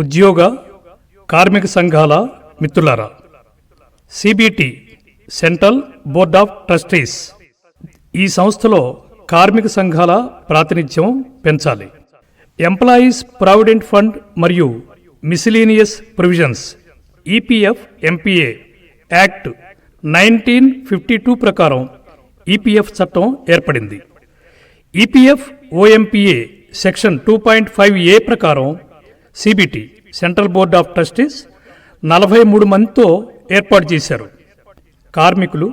ఉద్యోగ కార్మిక సంఘాల మిత్రులారా CBT central board of trustees ఈ సంస్థలో కార్మిక సంఘాల ప్రాతినిధ్యం పెంచాలి. ఎంప్లాయీస్ ప్రావిడెంట్ ఫండ్ మరియు miscellaneous provisions EPF MPA act nineteen fifty two ప్రకారం ఈపీఎఫ్ చట్టం ఏర్పడింది. EPF OMPA section two point five A ప్రకారం CBT central board of trustees నలభై మూడు మందితో ఏర్పాటు చేశారు. కార్మికులు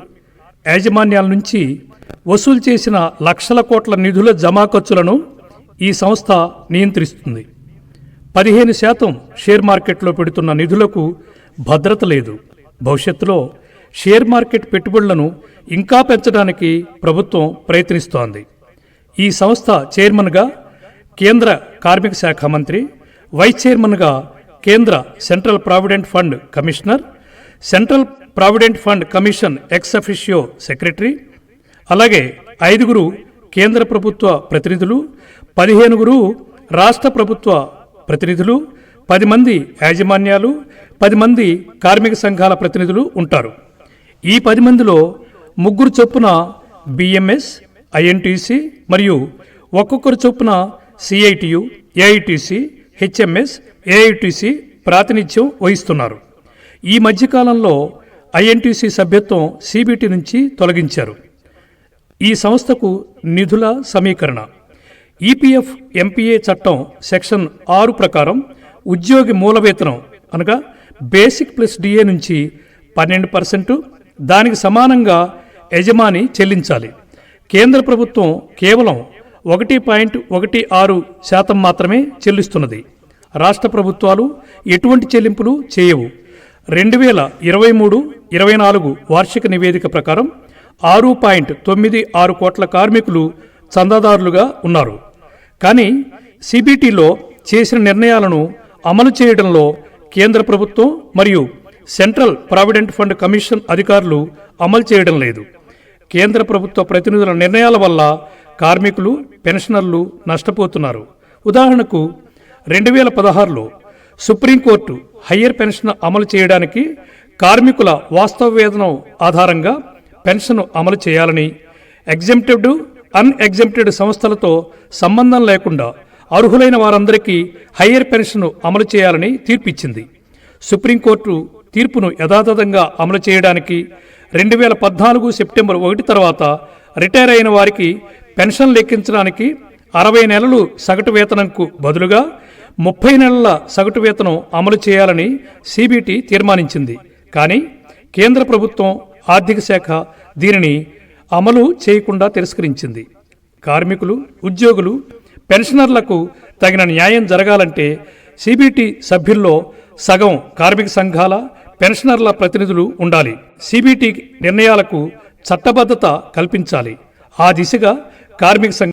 యాజమాన్యాల నుంచి వసూలు చేసిన లక్షల కోట్ల నిధుల జమా ఖర్చులను ఈ సంస్థ నియంత్రిస్తుంది. పదిహేను శాతం షేర్ మార్కెట్లో పెడుతున్న నిధులకు భద్రత లేదు. భవిష్యత్తులో షేర్ మార్కెట్ పెట్టుబడులను ఇంకా పెంచడానికి ప్రభుత్వం ప్రయత్నిస్తోంది. ఈ సంస్థ చైర్మన్గా కేంద్ర కార్మిక శాఖ మంత్రి వైస్ చైర్మన్గా కేంద్ర central provident fund commissioner central provident fund commission ex officio secretary అలాగే ఐదుగురు కేంద్ర ప్రభుత్వ ప్రతినిధులు పదిహేనుగురు రాష్ట్ర ప్రభుత్వ ప్రతినిధులు పది మంది యాజమాన్యాలు పది మంది కార్మిక సంఘాల ప్రతినిధులు ఉంటారు. ఈ పది మందిలో ముగ్గురు చొప్పున బిఎంఎస్ ఐఎన్టీసీ మరియు ఒక్కొక్కరు చొప్పున సిఐటియు ఏఐటిసి హెచ్ఎంఎస్ ఏఐటిసి ప్రాతినిధ్యం వహిస్తున్నారు. ఈ మధ్యకాలంలో ఐఎన్టీసీ సభ్యత్వం సిబిటి నుంచి తొలగించారు. ఈ సంస్థకు నిధుల సమీకరణ. ఈపీఎఫ్ ఎంపీఏ చట్టం సెక్షన్ ఆరు ప్రకారం ఉద్యోగి మూల వేతనం అనగా బేసిక్ ప్లస్ డిఏ నుంచి పన్నెండు పర్సెంటు దానికి సమానంగా యజమాని చెల్లించాలి. కేంద్ర ప్రభుత్వం కేవలం ఒకటి పాయింట్ ఒకటి ఆరు శాతం మాత్రమే చెల్లిస్తున్నది. రాష్ట్ర ప్రభుత్వాలు ఎటువంటి చెల్లింపులు చేయవు. రెండు వేల ఇరవై మూడు ఇరవై నాలుగు వార్షిక నివేదిక ప్రకారం ఆరు పాయింట్ తొమ్మిది ఆరు కోట్ల కార్మికులు చందాదారులుగా ఉన్నారు. కానీ సిబిటిలో చేసిన నిర్ణయాలను అమలు చేయడంలో కేంద్ర ప్రభుత్వం మరియు సెంట్రల్ ప్రావిడెంట్ ఫండ్ కమిషన్ అధికారులు అమలు చేయడం లేదు. కేంద్ర ప్రభుత్వ ప్రతినిధుల నిర్ణయాల వల్ల కార్మికులు పెన్షనర్లు నష్టపోతున్నారు. ఉదాహరణకు రెండు వేల పదహారులో సుప్రీంకోర్టు హయ్యర్ పెన్షన్ అమలు చేయడానికి కార్మికుల వాస్తవ వేతనం ఆధారంగా పెన్షన్ అమలు చేయాలని ఎగ్జెంప్టెడ్ అన్ఎగ్జెంప్టెడ్ సంస్థలతో సంబంధం లేకుండా అర్హులైన వారందరికీ హయ్యర్ పెన్షన్ అమలు చేయాలని తీర్పిచ్చింది. సుప్రీంకోర్టు తీర్పును యథాతథంగా అమలు చేయడానికి రెండు వేల పద్నాలుగు సెప్టెంబర్ ఒకటి తర్వాత రిటైర్ అయిన వారికి పెన్షన్ లెక్కించడానికి అరవై నెలలు సగటు వేతనంకు బదులుగా ముప్పై నెలల సగటు వేతనం అమలు చేయాలని సిబిటి తీర్మానించింది. కానీ కేంద్ర ప్రభుత్వం ఆర్థిక శాఖ దీనిని అమలు చేయకుండా తిరస్కరించింది. కార్మికులు ఉద్యోగులు పెన్షనర్లకు తగిన న్యాయం జరగాలంటే సిబిటి సభ్యుల్లో సగం కార్మిక సంఘాల పెన్షనర్ల ప్రతినిధులు ఉండాలి. సిబిటి నిర్ణయాలకు చట్టబద్ధత కల్పించాలి. ఆ దిశగా కార్మిక సంఘ